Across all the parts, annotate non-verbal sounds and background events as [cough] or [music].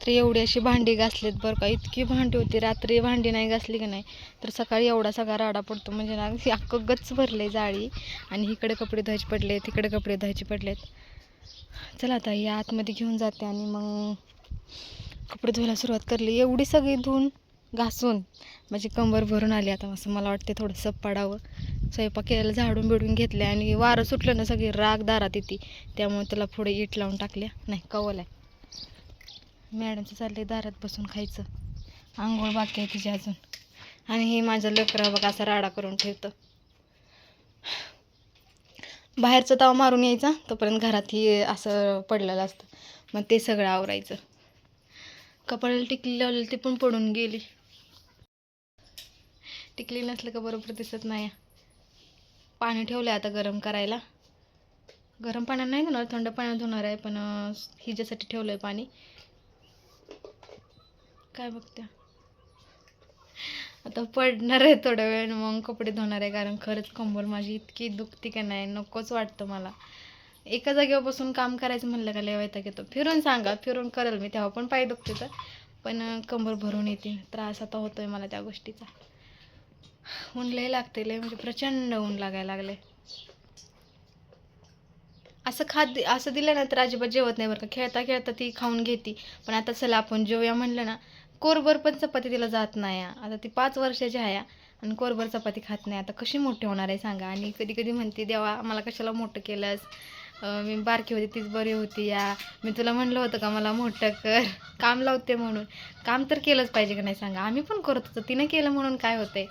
तर एवढी अशी भांडी घासलीत बरं का. इतकी भांडी होती रात्री भांडी नाही घासली की नाही तर सकाळी एवढा सगळा राडा पडतो. म्हणजे ना अख्खं गच्च भरले जाळी आणि इकडे कपडे धुवायचे पडले तिकडे कपडे धुवायचे पडलेत. चला आता या आतमध्ये घेऊन जाते आणि मग कपडे धुवायला सुरुवात करली. एवढी सगळी धुवून घासून माझी कंबर भरून आली आता असं मला वाटते थोडंसं पडावं. स्वयंपाक केलेलं झाडून बिडून घेतलं आणि वारं सुटलं ना सगळी राग दारात येते. त्यामुळे त्याला पुढे ईट लावून टाकल्या. नाही कवल आहे. मॅडमचं चाललंय दारात बसून खायचं. आंघोळ बाकी आहे तिची अजून. आणि हे माझं लेकरं बघा असा राडा करून ठेवतं. बाहेरचं ताव मारून यायचा तोपर्यंत घरात ही असं पडलेलं असतं. मग ते सगळं आवरायचं. कपाळाला टिकली लावलेली ती पण पडून गेली. टिकली नसलं का बरोबर दिसत नाही. पाणी ठेवलं आता गरम करायला. गरम पाण्यात नाही धुणार थंड पाण्यात धुणार आहे पण हिच्यासाठी ठेवलं आहे पाणी. काय बघत्या आता पडणार आहे थोड्या वेळ मग कपडे धुणार आहे कारण खरंच कंबर माझी इतकी दुखती का नाही नकोच वाटतं मला. एका जागेवर बसून काम करायचं म्हणलं का लय घेतो फिरून सांगा फिरून करेल मी तेव्हा पण पाय दुखते तर. पण कंबर भरून येते. त्रास आता होतोय मला त्या गोष्टीचा. ऊन लय लागते लय म्हणजे प्रचंड ऊन लागायला लागले असं खाद्य असं दिलं ना तर अजिबात जेवत नाही बरं का. खेळता खेळता ती खाऊन घेते. पण आता चला आपण जेवूया म्हणलं ना. कोरभर पण चपाती तिला जात नाही. आहे. आता ती पाच वर्षाची आहे आणि कोरभर चपाती खात नाही. आता कशी मोठी होणार आहे सांगा. आणि कधी कधी म्हणते देवा मला कशाला मोठं केलंस? मी बारकी होती तीच बरी होती या. मी तुला म्हणलं होतं का मला मोठं कर. [laughs] काम लावते म्हणून. काम तर केलंच पाहिजे का नाही सांगा. आम्ही पण करत होतो. तिनं केलं म्हणून काय होतंय?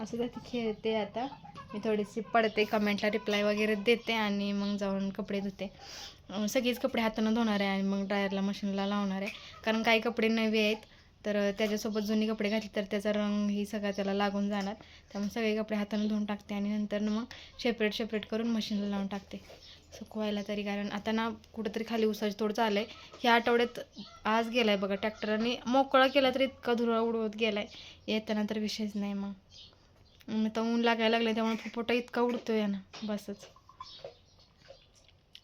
असं तर ती खेळते आता. मी थोडीशी पडते कमेंटला रिप्लाय वगैरे देते आणि मग जाऊन कपडे धुते. सगळीच कपडे हातानं धुणार आहे आणि मग ड्रायरला मशीनला लावणार आहे. कारण काही कपडे नवे आहेत तर त्याच्यासोबत जुनी कपडे घातले तर त्याचा रंग ही सगळा त्याला लागून जाणार. त्यामुळे सगळे कपडे हातानं धुवून टाकते आणि नंतर मग सेपरेट सेपरेट करून मशीनला लावून टाकते. सुकवायला तरी कारण आता ना कुठंतरी खाली उसाची तोड चाललं आहे ह्या आठवड्यात आज गेला आहे बघा ट्रॅक्टरने मोकळा केला तरी इतका धुरा उडवत गेला आहे येताना तर विषयच नाही मग. तर ऊन लागायला लागलं त्यामुळे फुफोटा इतका उडतो आहे ना बसच.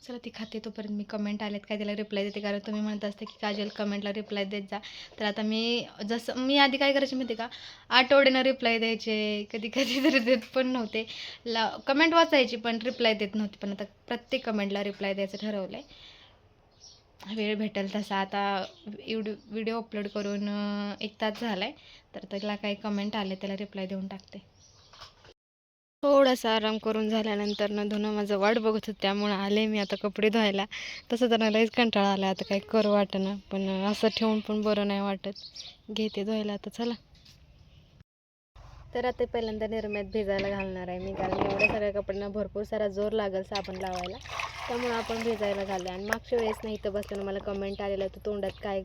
चला ती खाते तोपर्यंत मी कमेंट आलेत काय त्याला रिप्लाय देते? कारण तुम्ही म्हणत असते की काजल कमेंटला रिप्लाय देत जा. तर आता मी जसं मी आधी काय करायची माहिती का? आठवड्यानं रिप्लाय द्यायचे कधी कधी तरी देत पण नव्हते. ला कमेंट वाचायची पण रिप्लाय देत नव्हती. पण आता प्रत्येक कमेंटला रिप्लाय द्यायचं ठरवलं आहे वेळ भेटेल तसा. आता व्हिडिओ व्हिडिओ अपलोड करून एक तास झाला आहे तर त्याला काही कमेंट आले त्याला रिप्लाय देऊन टाकते. थोडासा आराम करून झाल्यानंतर ना धुणं माझं वाट बघत होतं त्यामुळं आले मी आता कपडे धुवायला. तसं तर लईच कंटाळा आला आता काही करू वाटेना पण असं ठेवून पण बरं नाही वाटत. घेते धुवायला आता चला. तर आता पहिल्यांदा निरम्यात भिजायला घालणार आहे मी कारण एवढ्या सगळ्या कपड्यांना भरपूर सारा जोर लागेल साबण लावायला. त्यामुळं आपण भिजायला घाललं आणि मागच्या वेळेस नाही इथं बसल्यानं मला कमेंट आलेलं होतं तोंडात काय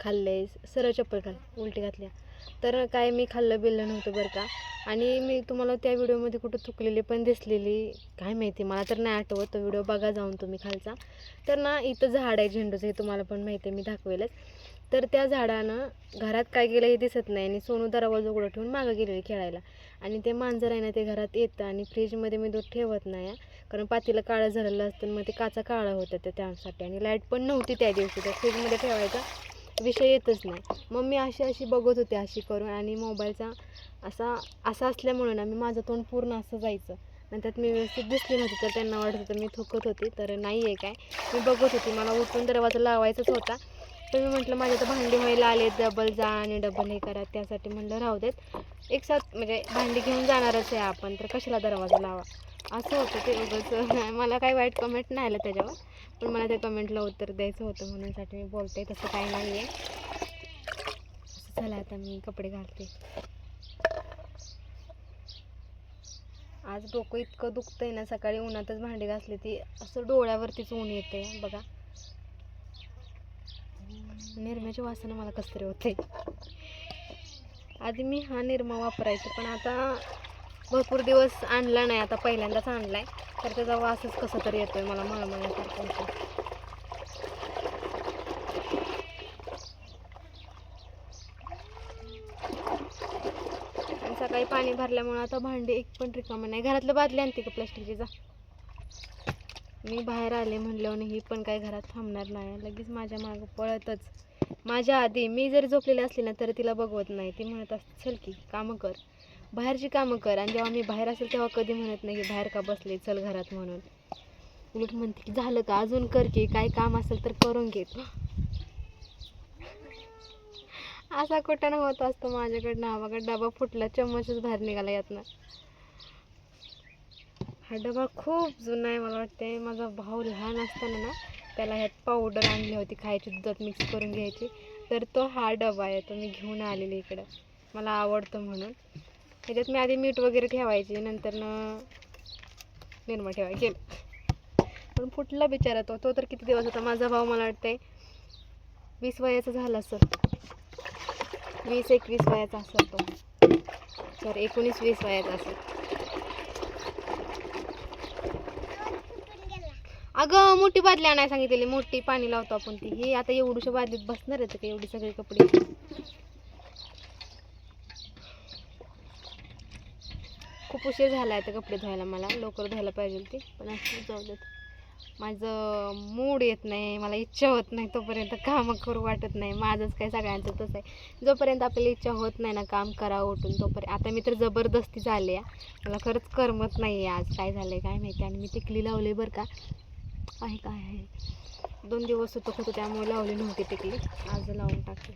खाल्लेस सरळ चप्पल घाल उलटी घातल्या तर काय मी खाल्लं बिल्लं नव्हतं बरं का. आणि मी तुम्हाला त्या व्हिडिओमध्ये कुठं चुकलेली पण दिसलेली काय माहिती मला तर नाही आठवत. तो व्हिडिओ बघा जाऊन तुम्ही खालचा. तर ना इथं झाड आहे झेंडूचं हे तुम्हाला पण माहिती आहे मी दाखवेलच. तर त्या झाडानं घरात काय केलं हे दिसत नाही आणि सोनू दरवाजा उघडं ठेवून मागं गेलेली खेळायला. आणि ते मांजर आहे ना ते घरात येतं आणि फ्रीजमध्ये मी दूध ठेवत नाही आहे. कारण पातीला काळं झालेलं असतं मग ते काचा काळा होतं ते त्यासाठी. आणि लाइट पण नव्हती त्या दिवशी तर फ्रीजमध्ये ठेवायचा. विषय येतच नाही. मग मी अशी अशी बघत होते अशी करून आणि मोबाईलचा असा असा असल्यामुळे ना मी माझं तोंड पूर्ण असं जायचं. आणि त्यात मी व्यवस्थित दिसली नव्हती तर त्यांना वाटत होतं मी थुकत होती तर नाही आहे काय. मी बघत होती मला उठून दरवाजा लावायचाच होता. तर मी म्हटलं माझ्या तर भांडी व्हायला आले डबल जा आणि डबल हे करा त्यासाठी म्हणलं राहू देत. एक साथ म्हणजे भांडी घेऊन जाणारच आहे आपण तर कशाला दरवाजा लावा? असं होतं ते उगाच. [laughs] मला काही वाईट कमेंट नाही आलं त्याच्यावर. पण मला त्या कमेंटला उत्तर द्यायचं होतं म्हणूनसाठी मी बोलते. तसं काही नाही आहे असं झालं आता मी कपडे घालते. आज डोकं इतकं दुखतंय ना सकाळी उन्हातच भांडी घासली ती. असं डोळ्यावरतीच ऊन येते बघा. निरम्याची वासानं मला कसं तरी होते आधी मी हा निरमा वापरायचे पण आता भरपूर दिवस आणला नाही आता पहिल्यांदाच आणलाय. तर त्याचा वासच कसं तरी येतोय मला मळमळण्यासारखं सकाळी पाणी भरल्यामुळे आता भांडी एक पण रिकामा नाही. घरातलं बादली आणते का प्लास्टिकची? जा. मी बाहेर आले म्हणल्यावर ही पण काय घरात थांबणार नाही. लगेच माझ्या मागं पळतच. माझ्या आधी मी जरी झोपलेली असली ना तरी तिला बघवत नाही. ती म्हणत असते चल की कामं कर. बाहेरची कामं कर आणि जेव्हा मी बाहेर असेल तेव्हा कधी म्हणत नाही की बाहेर का बसले? चल घरात म्हणून. उलट म्हणते की झालं का? अजून कर की काय काम असेल तर करून घे. असा कुठं होत असतो माझ्याकडनं. हा डबा फुटला चम्मचच बाहेर निघाला यातनं. हा डबा खूप जुना आहे मला वाटते माझा भाऊ लहान असताना ना त्याला ह्यात पावडर आणली होती खायची दुधात मिक्स करून घ्यायची. तर तो हा डबा आहे तो मी घेऊन आलेली इकडं. मला आवडतं म्हणून. त्याच्यात मी आधी मीठ वगैरे ठेवायची नंतर निर्मा ठेवायचे. पण फुटला बिचारा तो. तो तर किती दिवस होता? माझा भाऊ मला वाटतंय वीस वयाचा झाला असेल वीस एकवीस वयाचा असेल तो. तर एकोणीस वीस वयाचा असेल. अगं मोठी बादली आणायला सांगितलेली. मोठी पाणी लावतो आपण ती. ही आता एवढीशा बादलीत बसणार आहे का? एवढी सगळी कपडे? खूप उशीर झाला आहे कपडे धुवायला मला. लवकर धुवायला पाहिजे ते पण असं जाऊ देत. माझं मूड येत नाही. मला इच्छा होत नाही तोपर्यंत कामं करू वाटत नाही. माझंच काय सगळ्यांचं तसं आहे. जोपर्यंत आपल्याला इच्छा होत नाही ना काम करावं उठून तोपर्यंत. आता मी तर जबरदस्ती झाले आहे. मला खरंच करमत नाही आहे आज. काय झालं आहे काय माहिती. आणि मी टिकली लावली बरं का. आहे काय आहे. दोन दिवस होतो होतो त्यामुळे लावली नव्हती टिकली. आज लावून टाकली.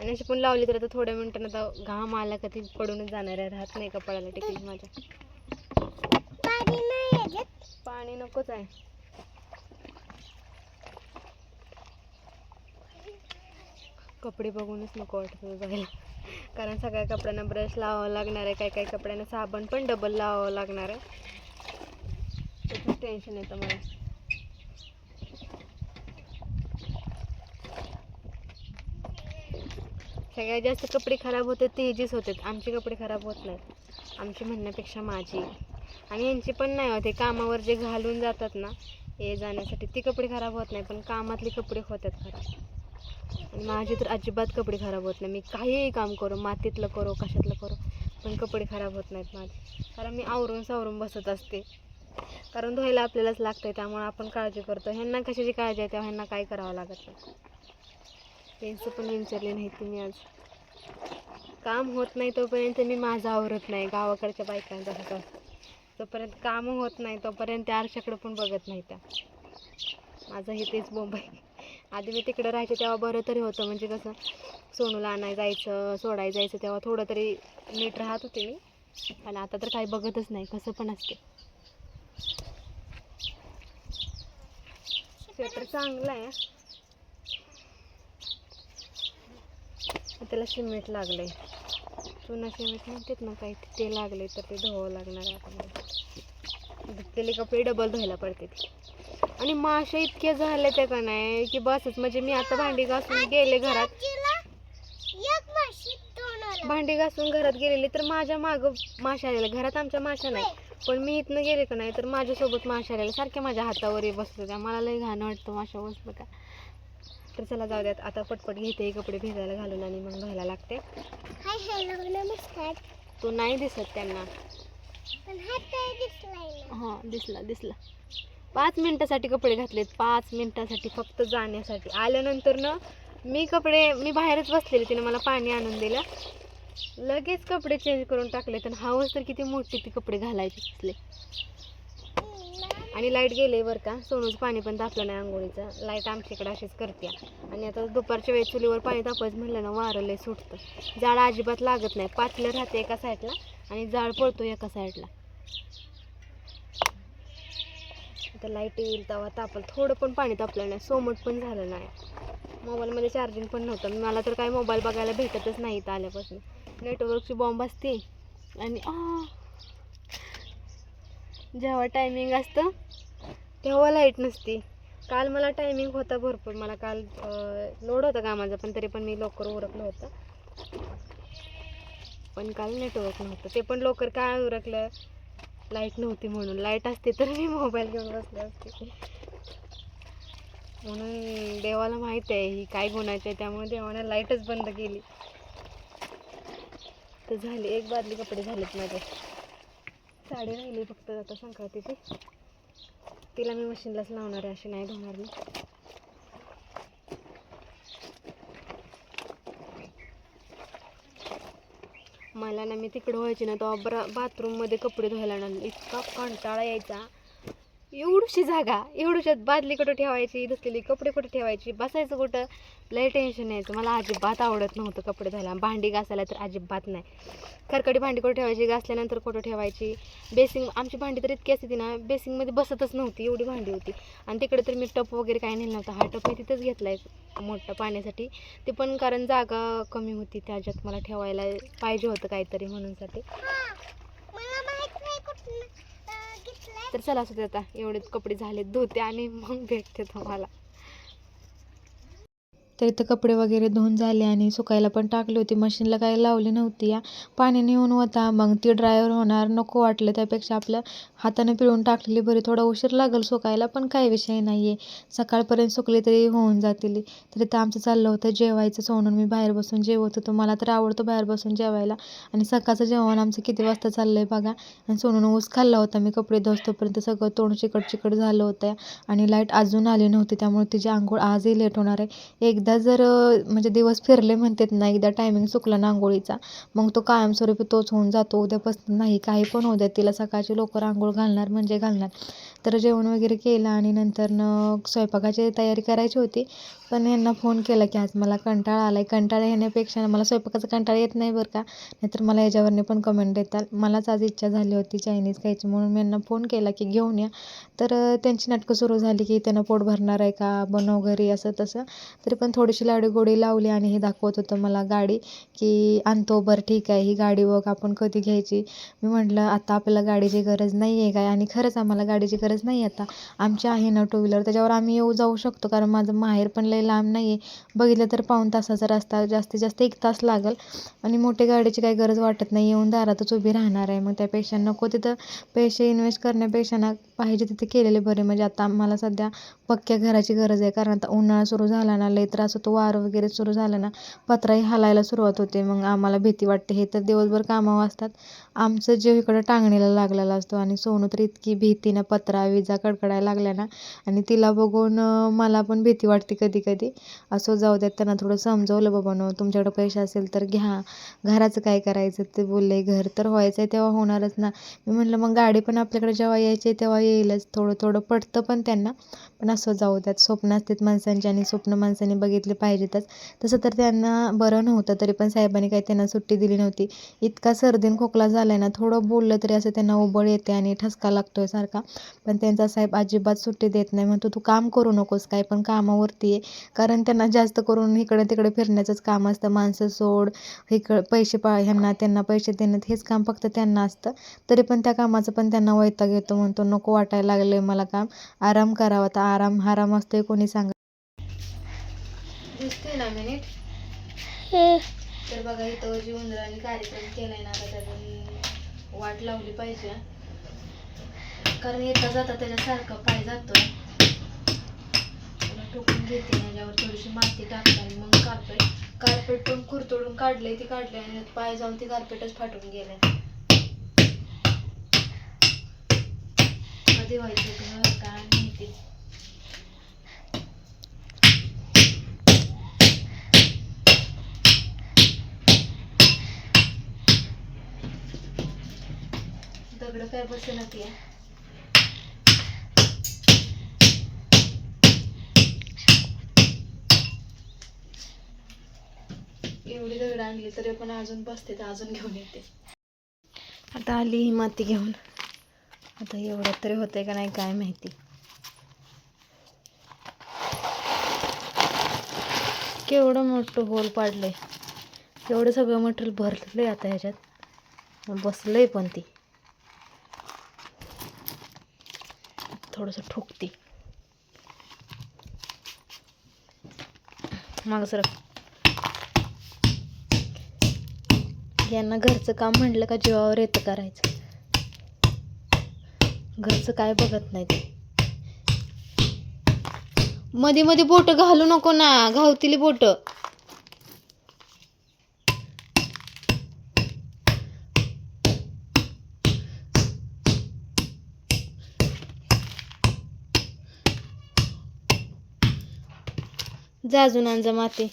आणि अशी पण लावली तर आता थोड्या मिनिटांना आता घाम आला का ती पडूनच जाणार आहे. राहत नाही कपड्याला टिकली माझ्या. पाणी नकोच आहे. कपडे बघूनच नको वाटत जायला. कारण सगळ्या कपड्यांना ब्रश लावावं लागणार आहे. काही काही कपड्यांना साबण पण डबल लावावं लागणार आहे. टेन्शन येतं मला. सगळ्यात जास्त कपडे खराब होते ते ह्याचीच होते. आमचे कपडे खराब होत नाहीत. आमची म्हणण्यापेक्षा माझी. आणि यांची पण नाही होते. कामावर जे घालून जातात ना हे जाण्यासाठी ती कपडे खराब होत नाही. पण कामातले कपडे होतात खराब आणि माझे तर अजिबात कपडे खराब होत नाही. मी काहीही काम करू मातीतलं करू कशातलं करू पण कपडे खराब होत नाहीत माझे. कारण मी आवरून सावरून बसत असते. कारण धुवायला आपल्यालाच लागतंय. त्यामुळे आपण काळजी करतो. ह्यांना कशाची काळजी आहे? तेव्हा ह्यांना काय करावं लागत नाही. त्यांचं पण विचारले नाही तुम्ही आज काम होत नाही तोपर्यंत मी माझं आवरत नाही गावाकडच्या बायकांचा सगळं. असतं जोपर्यंत कामं होत नाही तोपर्यंत त्या आरशाकडे पण बघत नाही त्या. माझं हे तेच मुंबई. आधी मी तिकडे राहायचे तेव्हा बरं तरी होतं म्हणजे कसं सोनूला आणाय जायचं सोडायला जायचं तेव्हा थोडं तरी नीट राहत होते मी. पण आता तर काही बघतच नाही कसं पण असते. स्वेटर चांगलं आहे. त्याला सिमेंट लागलंय. चुना सिमेंट म्हणतात ना काही ते लागले तर ते धुवावं लागणार आहे मला धुतलेले कपडे डबल धुवायला पडते आणि माशा इतके झाले ते का नाही की बसच. म्हणजे मी आता भांडी घासून गेले घरात. भांडी घासून घरात गेलेली तर माझ्या मागं माशा आलेल्या. घरात आमच्या माशा नाही. पण मी इथनं गेले का नाही तर माझ्यासोबत माशा आलेल्या. सारख्या माझ्या हातावर बसले त्या मला लई घाण वाटतं माशा बसलं का. तर चला जाऊ द्यात. आता पटपट घेते हे कपडे भिजायला घालून आणि मग धुवायला लागते. तो नाही दिसत त्यांना. हां दिसला दिसला. पाच मिनिटासाठी कपडे घातलेत. पाच मिनिटासाठी फक्त जाण्यासाठी. आल्यानंतर ना मी कपडे मी बाहेरच बसलेले तिने मला पाणी आणून दिलं. लगेच कपडे चेंज करून टाकले तर हाऊस तर किती मोठी ती कपडे घालायचे असले. आणि लाइट गेले बरं का. सोनूचं पाणी पण तापलं नाही आंघोळीचं. लाइट आमच्याकडे अशीच करते. आणि आता दुपारच्या वेळेस चुलीवर पाणी तापायचं म्हणलं ना वारं लय सुटतं. जाळ अजिबात लागत नाही. पातलं राहते एका साईडला आणि जाळ पडतो एका साईडला. आता लाइट येईल तेव्हा तापल. थोडं पण पाणी तापलं नाही. सोमट पण झालं नाही. मोबाईलमध्ये चार्जिंग पण नव्हतं. मला तर काही मोबाईल बघायला भेटतच नाही इथं आल्यापासून नेटवर्कची बॉम्ब असते. आणि आ, जेव्हा टायमिंग असतं तेव्हा लाइट नसती. काल मला टायमिंग होता भरपूर. मला काल लोड होता कामाचा पण तरी पण मी लवकर उरकलं होतं. पण काल नेटवर्क नव्हतं. ते पण लवकर काय उरकलं? लाइट नव्हती म्हणून. लाइट असते तर मी मोबाईल घेऊन बसले असते. म्हणून देवाला माहीत आहे ही काय गुणाची आहे त्यामुळे देवाने लाईटच बंद केली. तर झाली एक बादली कपडे झालेत माझे. साडी राहिली फक्त आता संक्रांतीची. तिला मी मशीनलाच लावणार आहे अशी नाही धुणार मी. मला ना मी तिकडं व्हायची ना तेव्हा बरा बाथरूममध्ये कपडे धुवायला ना इतका कंटाळा यायचा. एवढीशी जागा एवढीशात बादली कुठं ठेवायची धुतलेली कपडे कुठं ठेवायची बसायचं कुठं? लय टेन्शन यायचं. मला अजिबात आवडत नव्हतं कपडे धुवायला. भांडी घासायला तर अजिबात नाही. खरकडी भांडी कुठं ठेवायची? घासल्यानंतर कुठं ठेवायची? बेसिंग आमची भांडी तर इतकी असते ना बेसिंगमध्ये बसतच नव्हती एवढी भांडी होती. आणि तिकडे तर मी टप वगैरे काही नेलं नव्हतं. हा टप मी तिथंच घेतला आहे मोठा पाण्यासाठी. ते पण कारण जागा कमी होती त्याच्यात मला ठेवायला पाहिजे होतं काहीतरी म्हणूनसाठी तर चला सुद्धा आता एवढेच कपडे झाले धुते आणि मग भेटते तुम्हाला. तर इथं कपडे वगैरे धुवून झाले आणि सुकायला पण टाकली होती. मशीनला काही लावली नव्हती या. पाण्याने येऊन होता. मग ती ड्रायवर होणार नको वाटलं त्यापेक्षा आपल्या हाताने पिळून टाकलेली बरी. थोडा उशीर लागेल सुकायला पण काही विषय नाही आहे सकाळपर्यंत सुकली तरी होऊन जातील. तर इथं आमचं चाललं होतं जेवायचं सोडून. मी बाहेर बसून जेवत होतो. मला तर आवडतो बाहेर बसून जेवायला. आणि सकाळचं जेवण आमचं किती वाजता चाललं आहे बघा. आणि सोनून ऊस खाल्ला होता. मी कपडे धुतोपर्यंत सगळं तोंड चिकट चिकट झालं होतं. आणि लाइट अजून आली नव्हती. त्यामुळे तिची आंघोळ आजही लेट होणार आहे. एकदा जर म्हणजे दिवस फिरले म्हणतात ना एकदा टायमिंग चुकला ना आंघोळीचा मग तो कायमस्वरूपी तोच होऊन जातो. उद्यापासून नाही काही पण होऊ द्या तिला सकाळची लवकर आंघोळ घालणार म्हणजे घालणार. तर जेवण वगैरे केलं आणि नंतरनं स्वयंपाकाची तयारी करायची होती. पण यांना फोन केला की आज मला कंटाळा आला आहे कंटाळा येण्यापेक्षा मला स्वयंपाकाचा कंटाळा येत नाही बरं का. नाहीतर मला याच्यावरने पण कमेंट देतात मलाच आज इच्छा झाली होती चायनीज खायची. म्हणून मी यांना फोन केला की घेऊन या. तर त्यांची नाटकं सुरू झाली की त्यांना पोट भरणार आहे का? बनव घरी असं तसं. तरी पण थोडीशी लाडीगोडी लावली आणि हे दाखवत होतं मला गाडी की आणतो बरं ठीक आहे. ही गाडी बघ आपण कधी घ्यायची? मी म्हटलं आता आपल्याला गाडीची गरज नाही आहे काय? आणि खरंच आम्हाला गाडीची गरज नाही आता. आमची आहे ना टू व्हीलर त्याच्यावर आम्ही येऊ जाऊ शकतो. कारण माझं माहेर पण काही लांब नाही आहे बघितलं तर पाऊण तासाचा रस्ता जास्तीत जास्त एक तास लागेल. आणि मोठ्या गाडीची काही गरज वाटत नाही. येऊन दारातच उभी राहणार आहे. मग त्यापेक्षा नको तिथं पैसे इन्व्हेस्ट करण्यापेक्षा ना पाहिजे तिथे केलेले बरे. म्हणजे आता आम्हाला सध्या पक्क्या घराची गरज आहे. कारण आता उन्हाळा सुरू झाला ना लय त्रास होतो. वारं वगैरे सुरू झालं ना पत्राही हालायला सुरुवात होते. मग आम्हाला भीती वाटते. हे तर दिवसभर कामावं असतात. आमचं जीव इकडं टांगणीला लागलेला असतो. आणि सोनू तर इतकी भीतीनं पत्रा विजा कडकडायला लागल्या ना. आणि तिला बघून मला पण भीती वाटते कधी कधी असं जाऊ द्यात त्यांना थोडं समजवलं बाबांनो तुमच्याकडं पैसे असेल तर घ्या. घराचं काय करायचं ते बोलले घर तर व्हायचं आहे तेव्हा होणारच ना. मी म्हटलं मग गाडी पण आपल्याकडे जेव्हा यायची आहे तेव्हा येईलच. थोडं थोडं पडतं पण त्यांना. पण असं जाऊ द्यात स्वप्न असतात माणसांची आणि स्वप्न माणसाने बघितले पाहिजेतच. तसं तर त्यांना बरं नव्हतं तरी पण साहेबांनी काही त्यांना सुट्टी दिली नव्हती. इतका सर्दीन खोकला झाला आहे ना थोडं बोललं तरी असं त्यांना उबळ येते आणि ठसका लागतोय सारखा. पण त्यांचा साहेब अजिबात सुट्टी देत नाही. म्हणतो तू काम करू नकोस काय पण कामावरती आहे कारण त्यांना जास्त करून इकडे तिकडे फिरण्याचंच काम असतं. माणसं सोड इकडं पैसे पा ह्यांना त्यांना पैसे देणं हेच काम फक्त त्यांना असतं. तरी पण त्या कामाचं पण त्यांना वैताग येतो म्हणतो. नको वाटायला लागलं मला काम. आराम करावा. तर आराम हाराम असतोय कोणी सांग दिसते ना मिनिट? तर बघा इथं जी उंदराने कार्यक्रम केलाय ना त्यातून वाट लावली पाहिजे. कारण येता जाता त्याच्यासारखं पाय जातोय. ठोकून घेते याच्यावर थोडीशी माती टाकते आणि मग कार्पेट कार्पेट पण कुरतोडून काढलंय ती काढले आणि पाय जाऊन ती कार्पेटच फाटून गेले कधी व्हायचं घर काय माहिती. दगड काय बसेना ती एवढी दगड आणली तरी पण अजून बसते तर अजून घेऊन येते. आता आली ही माती घेऊन. आता एवढं तरी होतंय का नाही काय माहिती. केवढं मोठं होल पाडलंय. एवढं सगळं मटेरियल भरलंय आता ह्याच्यात. बसलंय पण ती. थोडंसं ठोकते. मागं सर यांना घरचं काम म्हटलं का जीवावर येतं करायचं. घरचं काय बघत नाही मध्ये मध्ये बोट घालू नको ना. घावतील बोट. जाजून आणजा माती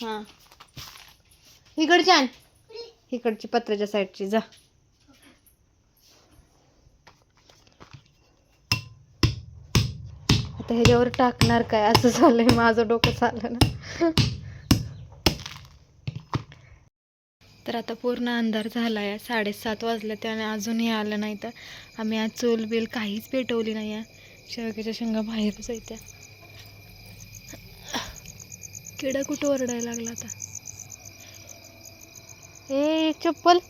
हा. इकडे छान. इकडची पत्र्याच्या साईडची जा. आता ह्याच्यावर टाकणार काय? असं झालंय माझं डोकं चाललं ना. तर आता पूर्ण अंधार झाला आहे साडेसात वाजले त्याने अजूनही आलं नाही तर. आम्ही आज चूल बिल काहीच पेटवली नाही आहे. शेवग्याच्या शेंगा बाहेरच आहेत त्या. किडा कुठं ओरडायला लागला आता? ए चप्पल.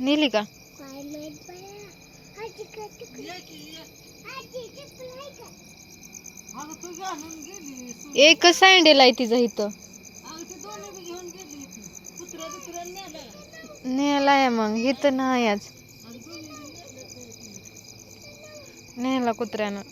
नेली का? एकच सँडेल आहे तिचं इथं? नेलाय मग इथं नाही आज. नेला कुत्र्यानं.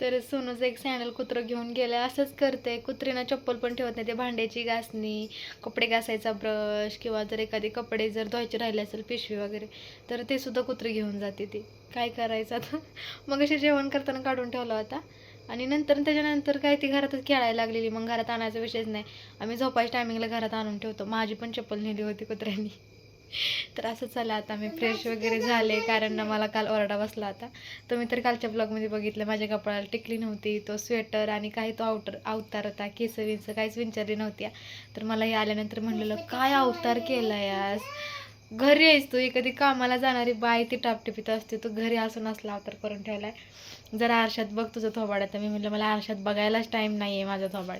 तर सोनूचं एक सँडल कुत्रं घेऊन गेलं असंच करते. कुत्रीनं चप्पल पण ठेवत नाही. ते भांड्याची घासणी कपडे घासायचा ब्रश किंवा जर एखादे कपडे जर धुवायचे राहिले असेल पिशवी वगैरे तर ते सुद्धा कुत्री घेऊन जाते ती. काय करायचं आता? [laughs] मग असे जेवण करताना काढून ठेवला होता आणि नंतर त्याच्यानंतर काय ती घरातच खेळायला लागलेली. मग घरात आणायचा विषयच नाही. आम्ही झोपायच्या टायमिंगला घरात आणून ठेवतो. माझी पण चप्पल नेली होती कुत्र्यांनी. तर असं चला आता मी फ्रेश वगैरे झाले कारण ना मला काल ओरडा बसला होता. तुम्ही तर कालच्या ब्लॉगमध्ये बघितलं माझ्या कपड्याला टिकली नव्हती तो स्वेटर आणि काही तो आउटर अवतार होता केस विंच काहीच विंचारली नव्हत्या. तर मला हे आल्यानंतर म्हणलेलं काय अवतार केला यास घरी आहेस तू कधी कामाला जाणारी बाय ती टापटिपीत असते तू घरी असून असला अवतार करून ठेवलाय. जरा आरशात बघ तुझं थोबाड. तर मी म्हटलं मला आरशात बघायलाच टाईम नाही आहे माझा थोबाड.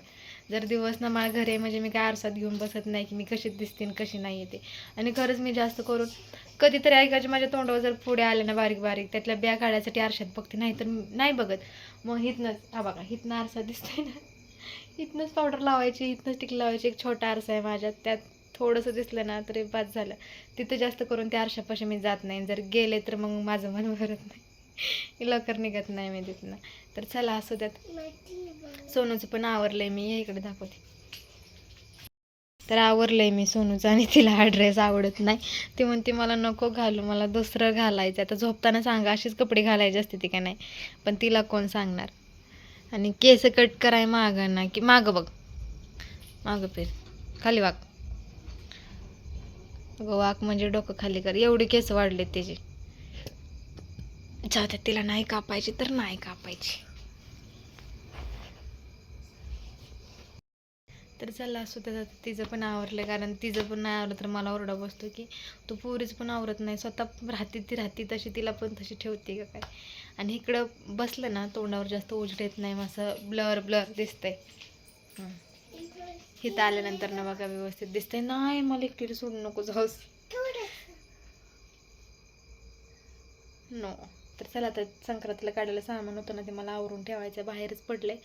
जर दिवस ना मला घरी म्हणजे मी काय आरसात घेऊन बसत नाही की मी कशी दिसते कशी नाही येते. आणि खरंच मी जास्त करून कधीतरी ऐकायचे माझ्या तोंडावर जर पुढे आले ना बारीक बारीक त्यातल्या ब्या काढायसाठी आरशात बघते नाही तर नाही बघत. मग हिथनंच हा बघा हिथनं आरसा दिसतोय ना. इथनंच पावडर लावायची इथनंच टिक लावायची एक छोटा आरसा आहे माझ्यात त्यात थोडंसं दिसलं ना तरी बाद झालं. तिथं जास्त करून त्या आरशापाशी मी जात नाही जर गेले तर मग माझं मन भरत नाही. लवकर निघत नाही मी तिथनं. तर चला असू द्यात. सोनूचं पण आवरलंय मी. ये इकडे दाखवते. तर आवरलंय मी सोनूचं आणि तिला हा ड्रेस आवडत नाही. ती म्हणते मला नको घालू. मला दुसरं घालायचं आता झोपताना सांगा असेच कपडे घालायचे असते ती का नाही? पण तिला कोण सांगणार? आणि केस कट कराय मागं ना की मागं बघ. मागं फिर. खाली वाक. अगं वाक म्हणजे डोकं खाली कर. एवढी केस वाढलेत त्याची. जाऊ द्या तिला नाही कापायची तर नाही कापायची. तर चला असू त्याचं तिचं पण आवरलं कारण तिचं पण नाही आवरलं तर मला ओरडा बसतो की तू पुरीच पण आवरत नाही स्वतः राहते ती राहते तशी तिला पण तशी ठेवते का काय? आणि इकडं बसलं ना तोंडावर जास्त उजड येत नाही मग असं ब्लर ब्लर दिसतंय. हं. इथं आल्यानंतर ना बघा व्यवस्थित दिसतंय. नाही मला एकटीला सोडू नको जाऊस. नो तर चला तर संक्रांतीला काढायला सामान होतं ना ते मला आवरून ठेवायचं बाहेरच पडलंय.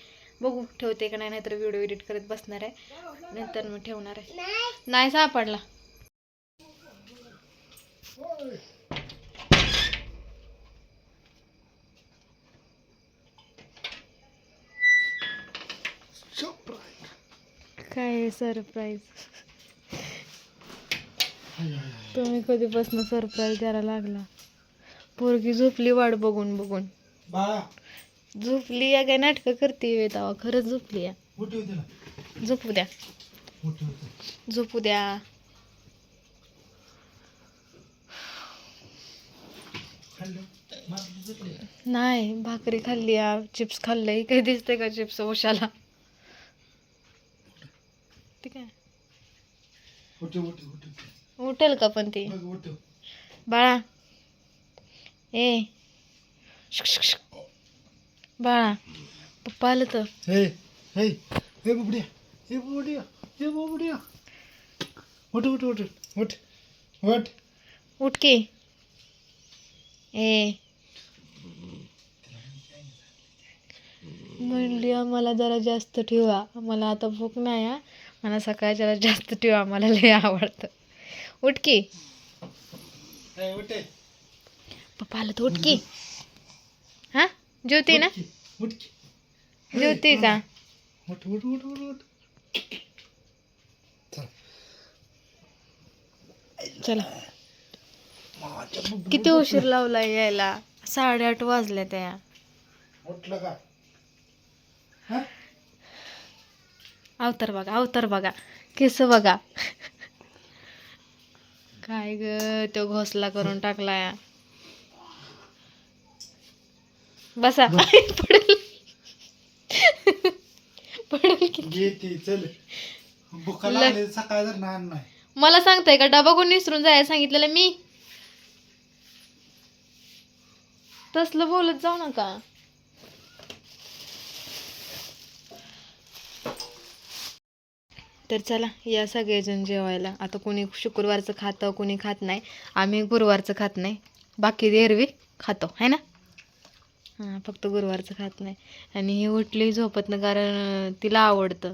बघू ठेवते का नाही नाहीतर व्हिडिओ एडिट करत बसणार आहे. नंतर मग ठेवणार आहे. नाही सापडला. काय सरप्राईज तुम्ही कधीपासून सरप्राईज द्यायला लागला? पोरगी झोपली वाट बघून बघून. झोपली या काय नाटकं करते तेव्हा खरंच झोपली या. झोपू द्या. झोपू द्या. खाल्लं. नाही भाकरी खाल्ली या. चिप्स खाल्लंय काही दिसतंय का चिप्स ओशाला ठीक आहे. उठेल का पण ती? बाळा ए. बाळा पप्पा आलं तर हे हे हे बुबड्या हे बुबड्या हे बुबड्या उठ की ए म्हणली आम्हाला जरा जास्त ठेवा मला आता भूक नाही हा मला सकाळच्याला जास्त ठेवा मला लय आवडतं उठ की हे मोठे पप्पा आलं उठकी. हा? ज्योती ना? जेवते का? चला. किती उशीर लावला यायला? साडे आठ वाजल्या त्या अवतर अवतार बघा अवतार बघा. केस बघा. काय ग तो घोसला करून टाकला या बसा. [laughs] पडेल. पडेल की घे ती चल. भुका लागली सकाळ जर नान नाही मला सांगताय का डबा कोणी विसरून जायला सांगितलेलं मी? तसलं बोलत जाऊ नका. तर चला या सगळेजण जेवायला. आता कोणी शुक्रवारचं खातं कोणी खात नाही. आम्ही गुरुवारचं खात नाही. बाकी एरवी. खातो है ना? हां फक्त गुरुवारचं खात नाही. आणि हे उठली झोपतनं कारण तिला आवडतं.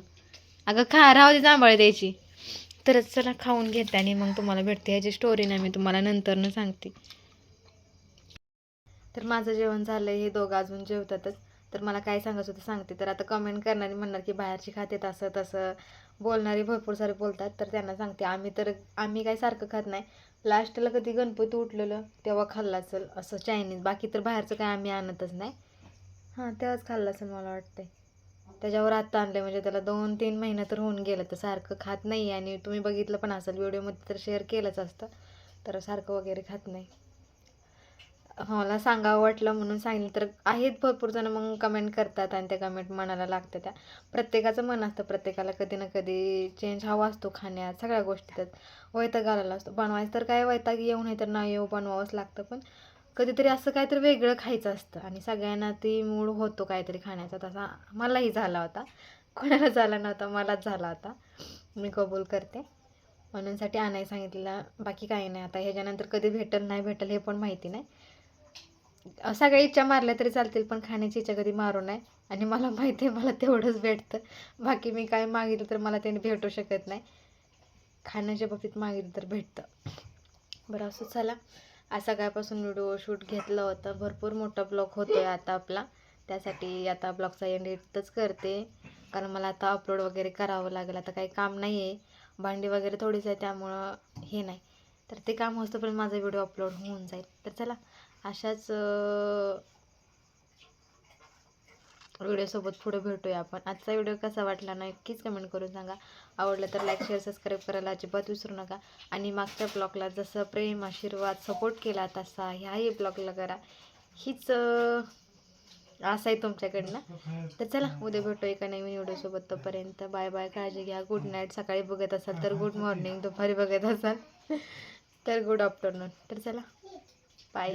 अगं खा राहू दे जांभळ द्यायची. तरच चला खाऊन घेते आणि मग तुम्हाला भेटते. ह्याची स्टोरी नाही मी तुम्हाला नंतरनं सांगते. तर माझं जेवण झालं हे दोघं अजून जेवतातच. तर मला काय सांगायचं होतं सांगते. तर आता कमेंट करणारी म्हणणार की बाहेरची खाते तसं तसं बोलणारी भरपूर सारे बोलतात. तर त्यांना सांगते आम्ही तर आम्ही काय सारखं खात नाही. लास्टला कधी गणपती उठलेलं तेव्हा खाल्ला असेल असं चायनीज बाकी तर बाहेरचं काय आम्ही आणतच नाही. हां तेव्हाच खाल्लं असेल मला वाटतंय. त्याच्यावर आत्ता आणलं म्हणजे त्याला दोन तीन महिना तर होऊन गेलं. तर सारखं खात नाही आणि तुम्ही बघितलं पण असेल व्हिडिओमध्ये तर शेअर केलंच असतं. तर सारखं वगैरे खात नाही. मला सांगावं वाटलं म्हणून सांगितलं. तर आहेत भरपूर जण मग कमेंट करतात आणि त्या कमेंट मनाला लागतं त्या. प्रत्येकाचं मन असतं प्रत्येकाला कधी ना कधी चेंज हवा असतो खाण्यात सगळ्या गोष्टी त्यात वैताग आलेला असतो. बनवायचं तर काय वैताग येऊ नाही तर नाही येऊ बनवावंच लागतं. पण कधीतरी असं काहीतरी वेगळं खायचं असतं आणि सगळ्यांना ती मूड होतो काहीतरी खाण्याचा. तसा मलाही झाला होता. कोणाला झाला नव्हता मलाच झाला होता. मी कबूल करते. म्हणूनसाठी आणायला सांगितलेलं. बाकी काही नाही. आता ह्याच्यानंतर कधी भेटल नाही भेटल हे पण माहिती नाही. सगळ्या इच्छा मारल्या तरी चालतील पण खाण्याची इच्छा कधी मारू नये. आणि मला माहिती आहे मला तेवढंच भेटतं. बाकी मी काय मागितलं तर मला त्याने भेटू शकत नाही. खाण्याच्या बाबतीत मागितलं तर भेटतं. बरं असं चला. आज सकाळपासून व्हिडिओ शूट घेतलं होतं. भरपूर मोठा ब्लॉग होतो आहे आता आपला. त्यासाठी आता ब्लॉगचा एंड इथंच करते. कारण मला आता अपलोड वगैरे करावं लागेल. आता काही काम नाही आहे भांडी वगैरे थोडीच आहे त्यामुळं हे नाही. तर ते काम होतं पण माझा व्हिडिओ अपलोड होऊन जाईल. तर चला. अशाच व्हिडिओसोबत पुढे भेटूया आपण. आजचा व्हिडिओ कसा वाटला नक्कीच कमेंट करून सांगा. आवडलं तर लाईक शेअर सबस्क्राईब करायला अजिबात विसरू नका. आणि मागच्या ब्लॉगला जसं प्रेम आशीर्वाद सपोर्ट केला तसा ह्याही ब्लॉगला करा. हीच असं आहे तुमच्याकडनं. तर चला उद्या भेटू एका नवीन व्हिडिओसोबत तोपर्यंत. बाय बाय काळजी घ्या. गुड नाईट सकाळी बघत असाल तर गुड मॉर्निंग दुपारी बघत असाल तर गुड आफ्टरनून तर चला. बाय